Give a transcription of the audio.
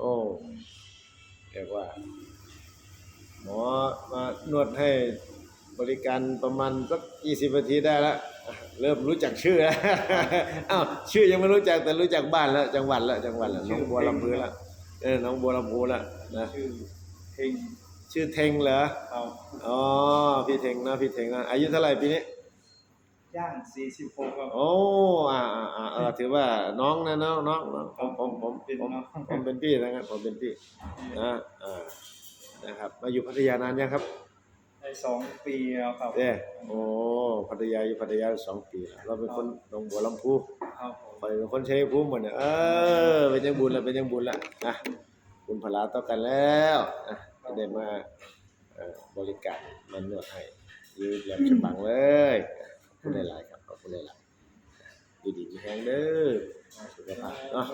โอ้เรียกว่า หมอมานวดให้บริการประมาณสักยี่สิบนาทีได้แล้วอะเริ่มรู้จักชื่อแล้วอ้าวชื่อยังไม่รู้จักแต่รู้จักบ้านแล้ว จังหวัดแล้วจังหวัดแล้วน้องบัวลำพูแล้วเออน้องบัวลำพูแล้วนะชื่อเฮงชื่อเทงเหรอเอาอ๋อพี่เทงนะพี่เทงนะอายุเท่าไหร่ปีนี้ย่างสี่สิบหกครับโอ้อ่าอ่าอ่าเออถือว่าน้องนะน้องน้องน้องผมผมผม เป็นผมน้องผมเป็นพี่นะครับ ผมเป็นพี่นะอ่านะครับ มาอยู่พัทยานานยังครับได้สองปีแล้วครับ เด้โอ้พัทยาอยู่พัทยาสองปีแล้วเราเป็นคนหนองบัวลำพูครับผมคอยเป็นคนชัยภูมิหมดเนี่ยเออเป็นยังบุญแล้วเป็นยังบุญละนะบุญพลาต่อกันแล้วนะจะได้มาเอ่อบริการมานวดให้อยืดแหลมฉบังเลยขอบคุณหลายๆครับ แข็งเด้อสุขภาพเนาะ